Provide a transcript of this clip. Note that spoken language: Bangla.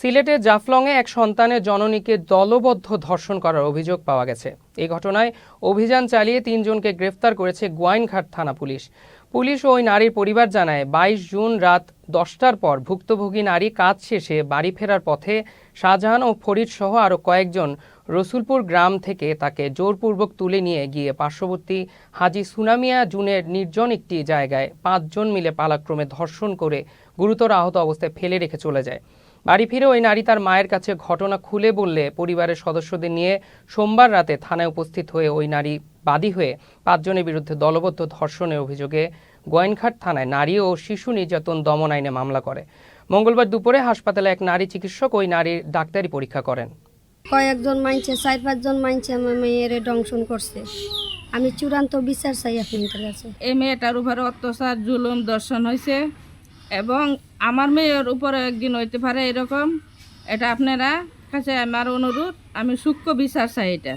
সিলেটের জাফলংয়ে এক সন্তানের জননীকে দলবদ্ধ ধর্ষণ করার অভিযোগ পাওয়া গেছে। এই ঘটনায় অভিযান চালিয়ে তিনজনকে গ্রেফতার করেছে গোয়াইনঘাট থানা পুলিশ। পুলিশ ওই নারীর পরিবার জানায়, বাইশ জুন রাত দশটার পর ভুক্তভোগী নারী কাজ শেষে বাড়ি ফেরার পথে শাহজাহান ও ফরিদ সহ আরও কয়েকজন রসুলপুর গ্রাম থেকে তাকে জোরপূর্বক তুলে নিয়ে গিয়ে পার্শ্ববর্তী হাজি সুনামিয়া জুনের নির্জন একটি জায়গায় পাঁচজন মিলে পালাক্রমে ধর্ষণ করে গুরুতর আহত অবস্থায় ফেলে রেখে চলে যায়। বাড়ি ফিরে ওই নারী তার মায়ের কাছে ঘটনা খুলে বললে পরিবারের সদস্যদের নিয়ে সোমবার রাতে থানায় উপস্থিত হয়ে ওই নারী বাদী হয়ে পাঁচজনের বিরুদ্ধে দলবদ্ধ ধর্ষণের অভিযোগে গোয়েনঘাট থানায় নারী ও শিশু নির্যাতন দমন আইনে মামলা করে। মঙ্গলবার দুপুরে হাসপাতালে এক নারী চিকিৎসক ওই নারীর ডাক্তারি পরীক্ষা করেন। কয়েকজন মানছে চার পাঁচজন মানছে আমার মেয়ের দংশন করছে। আমি চূড়ান্ত বিচার চাই আপনাদের কাছে। এই মেয়েটার উপরে অত্যাচার জুলুম দর্শন হয়েছে এবং আমার মেয়ের উপরে একদিন হইতে পারে এরকম। এটা আপনারা কাছে আমার অনুরোধ, আমি সূক্ষ্ম বিচার চাই এটা।